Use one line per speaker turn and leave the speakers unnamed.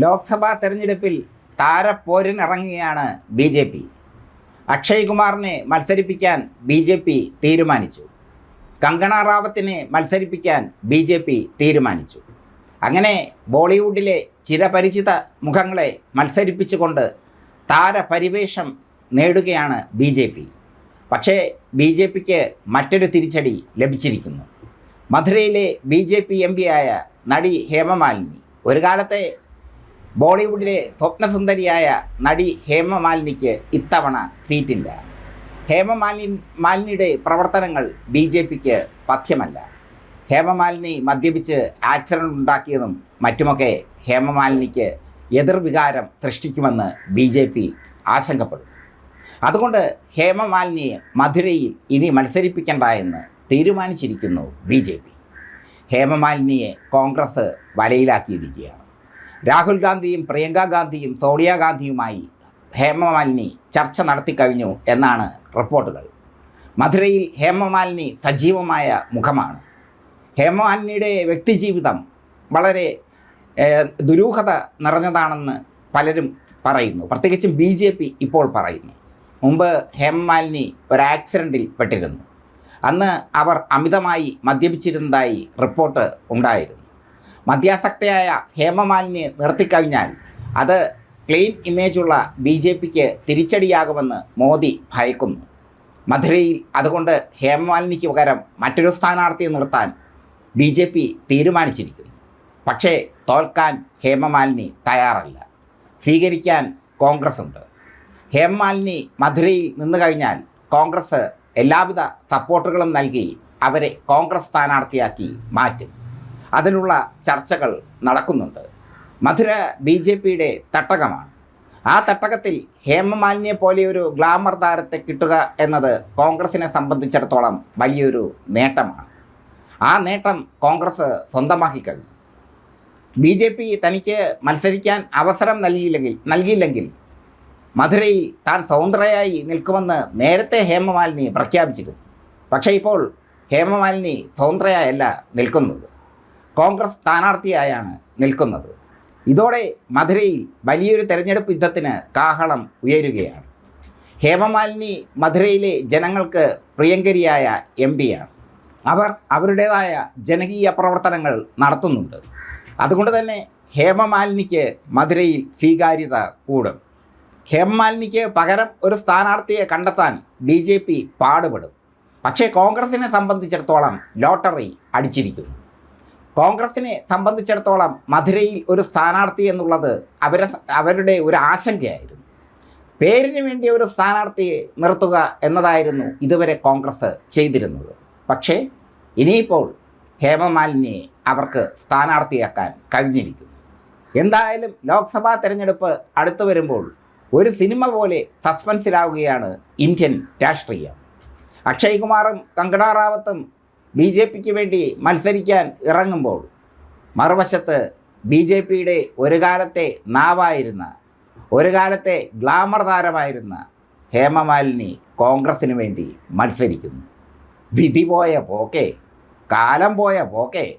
ലോക്സഭാ തെരഞ്ഞെടുപ്പിൽ താരപ്പോരിനിറങ്ങുകയാണ് B J P. Akshay കുമാറിനെ മത്സരിപ്പിക്കാൻ ബി ജെ പി തീരുമാനിച്ചു. കങ്കണ റാവത്തിനെ മത്സരിപ്പിക്കാൻ ബി ജെ പി തീരുമാനിച്ചു. അങ്ങനെ ബോളിവുഡിലെ ചിരപരിചിത മുഖങ്ങളെ മത്സരിപ്പിച്ചുകൊണ്ട് താരപരിവേഷം നേടുകയാണ് ബി ജെ പി. പക്ഷേ ബി ജെ പിക്ക് മറ്റൊരു തിരിച്ചടി ലഭിച്ചിരിക്കുന്നു. മധുരയിലെ ബി ജെ പി എം പിയായ നടി ഹേമമാലിനി ഒരു കാലത്തെ ബോളിവുഡിലെ സ്വപ്നസുന്ദരിയായ നടി ഹേമമാലിനിക്ക് ഇത്തവണ സീറ്റില്ല. ഹേമമാലിനി മാലിനിയുടെ പ്രവർത്തനങ്ങൾ ബി ജെ പിക്ക് പഥ്യമല്ല ഹേമമാലിനി മദ്യപിച്ച് ആക്സിഡന്റ് ഉണ്ടാക്കിയതും മറ്റുമൊക്കെ ഹേമമാലിനിക്ക് എതിർവികാരം സൃഷ്ടിക്കുമെന്ന് ബി ജെ പി ആശങ്കപ്പെടും അതുകൊണ്ട് ഹേമമാലിനിയെ മധുരയിൽ ഇനി മത്സരിപ്പിക്കണ്ട എന്ന് തീരുമാനിച്ചിരിക്കുന്നു ബി ജെ പി ഹേമമാലിനിയെ കോൺഗ്രസ് വലയിലാക്കിയിരിക്കുകയാണ്. രാഹുൽ ഗാന്ധിയും പ്രിയങ്ക ഗാന്ധിയും സോണിയാഗാന്ധിയുമായി ഹേമമാലിനി ചർച്ച നടത്തിക്കഴിഞ്ഞു എന്നാണ് റിപ്പോർട്ടുകൾ. മധുരയിൽ ഹേമമാലിനി സജീവമായ മുഖമാണ്. ഹേമമാലിനിയുടെ വ്യക്തിജീവിതം വളരെ ദുരൂഹത നിറഞ്ഞതാണെന്ന് പലരും പറയുന്നു. പ്രത്യേകിച്ചും ബി ജെ പി ഇപ്പോൾ പറയുന്നു. മുമ്പ് ഹേമമാലിനി ഒരു ആക്സിഡന്റിൽ പെട്ടിരുന്നു. അന്ന് അവർ അമിതമായി മദ്യപിച്ചിരുന്നതായി റിപ്പോർട്ട് ഉണ്ടായിരുന്നു. മദ്യാസക്തയായ ഹേമമാലിനെ നിർത്തിക്കഴിഞ്ഞാൽ അത് ക്ലീൻ ഇമേജുള്ള ബി ജെ പിക്ക് തിരിച്ചടിയാകുമെന്ന് മോദി ഭയക്കുന്നു. മധുരയിൽ അതുകൊണ്ട് ഹേമമാലിനിക്ക് പകരം മറ്റൊരു സ്ഥാനാർത്ഥിയെ നിർത്താൻ ബി ജെ പി തീരുമാനിച്ചിരിക്കുന്നു. പക്ഷേ തോൽക്കാൻ ഹേമമാലിനി തയ്യാറല്ല. സ്വീകരിക്കാൻ കോൺഗ്രസ് ഉണ്ട് ഹേമമാലിനി മധുരയിൽ നിന്ന് കഴിഞ്ഞാൽ കോൺഗ്രസ് എല്ലാവിധ സപ്പോർട്ടുകളും നൽകി അവരെ കോൺഗ്രസ് സ്ഥാനാർത്ഥിയാക്കി മാറ്റും. അതിനുള്ള ചർച്ചകൾ നടക്കുന്നുണ്ട്. മധുര ബി ജെ പിയുടെ തട്ടകമാണ്. ആ തട്ടകത്തിൽ ഹേമമാലിനിയെ പോലെ ഒരു ഗ്ലാമർ താരത്തെ കിട്ടുക എന്നത് കോൺഗ്രസിനെ സംബന്ധിച്ചിടത്തോളം വലിയൊരു നേട്ടമാണ്. ആ നേട്ടം കോൺഗ്രസ് സ്വന്തമാക്കി കഴിഞ്ഞു. ബി ജെ പി തനിക്ക് മത്സരിക്കാൻ അവസരം നൽകിയില്ലെങ്കിൽ നൽകിയില്ലെങ്കിൽ മധുരയിൽ താൻ സ്വതന്ത്രയായി നിൽക്കുമെന്ന് നേരത്തെ ഹേമമാലിനി പ്രഖ്യാപിച്ചിരുന്നു. പക്ഷേ ഇപ്പോൾ ഹേമമാലിനി സ്വതന്ത്രയായല്ല നിൽക്കുന്നത്. കോൺഗ്രസ് സ്ഥാനാർത്ഥിയായാണ് നിൽക്കുന്നത്. ഇതോടെ മധുരയിൽ വലിയൊരു തെരഞ്ഞെടുപ്പ് യുദ്ധത്തിന് കാഹളം ഉയരുകയാണ്. ഹേമമാലിനി മധുരയിലെ ജനങ്ങൾക്ക് പ്രിയങ്കരിയായ എം പിയാണ്. അവർ അവരുടേതായ ജനകീയ പ്രവർത്തനങ്ങൾ നടത്തുന്നുണ്ട്. അതുകൊണ്ട് തന്നെ ഹേമമാലിനിക്ക് മധുരയിൽ സ്വീകാര്യത കൂടും. ഹേമമാലിനിക്ക് പകരം ഒരു സ്ഥാനാർത്ഥിയെ കണ്ടെത്താൻ ബി ജെ പി പാടുപെടും. പക്ഷേ കോൺഗ്രസിനെ സംബന്ധിച്ചിടത്തോളം ലോട്ടറി അടിച്ചിരിക്കുന്നു. കോൺഗ്രസിനെ സംബന്ധിച്ചിടത്തോളം മധുരയിൽ ഒരു സ്ഥാനാർത്ഥി എന്നുള്ളത് അവരെ അവരുടെ ഒരു ആശങ്കയായിരുന്നു. പേരിന് വേണ്ടി ഒരു സ്ഥാനാർത്ഥിയെ നിർത്തുക എന്നതായിരുന്നു ഇതുവരെ കോൺഗ്രസ് ചെയ്തിരുന്നത്. പക്ഷേ ഇനിയിപ്പോൾ ഹേമമാലിനിയെ അവർക്ക് സ്ഥാനാർത്ഥിയാക്കാൻ കഴിഞ്ഞിരിക്കുന്നു. എന്തായാലും ലോക്സഭാ തെരഞ്ഞെടുപ്പ് അടുത്തു വരുമ്പോൾ ഒരു സിനിമ പോലെ സസ്പെൻസിലാവുകയാണ് ഇന്ത്യൻ രാഷ്ട്രീയം. അക്ഷയ് കുമാറും കങ്കണ റാവത്തും ബി ജെ പിക്ക് വേണ്ടി മത്സരിക്കാൻ ഇറങ്ങുമ്പോൾ മറുവശത്ത് ബി ജെ പിയുടെ ഒരു കാലത്തെ നാവായിരുന്ന ഒരു കാലത്തെ ഗ്ലാമർ താരമായിരുന്ന ഹേമമാലിനി കോൺഗ്രസിന് വേണ്ടി മത്സരിക്കുന്നു. വിധി പോയ പോക്കെ കാലം പോയ പോക്കെ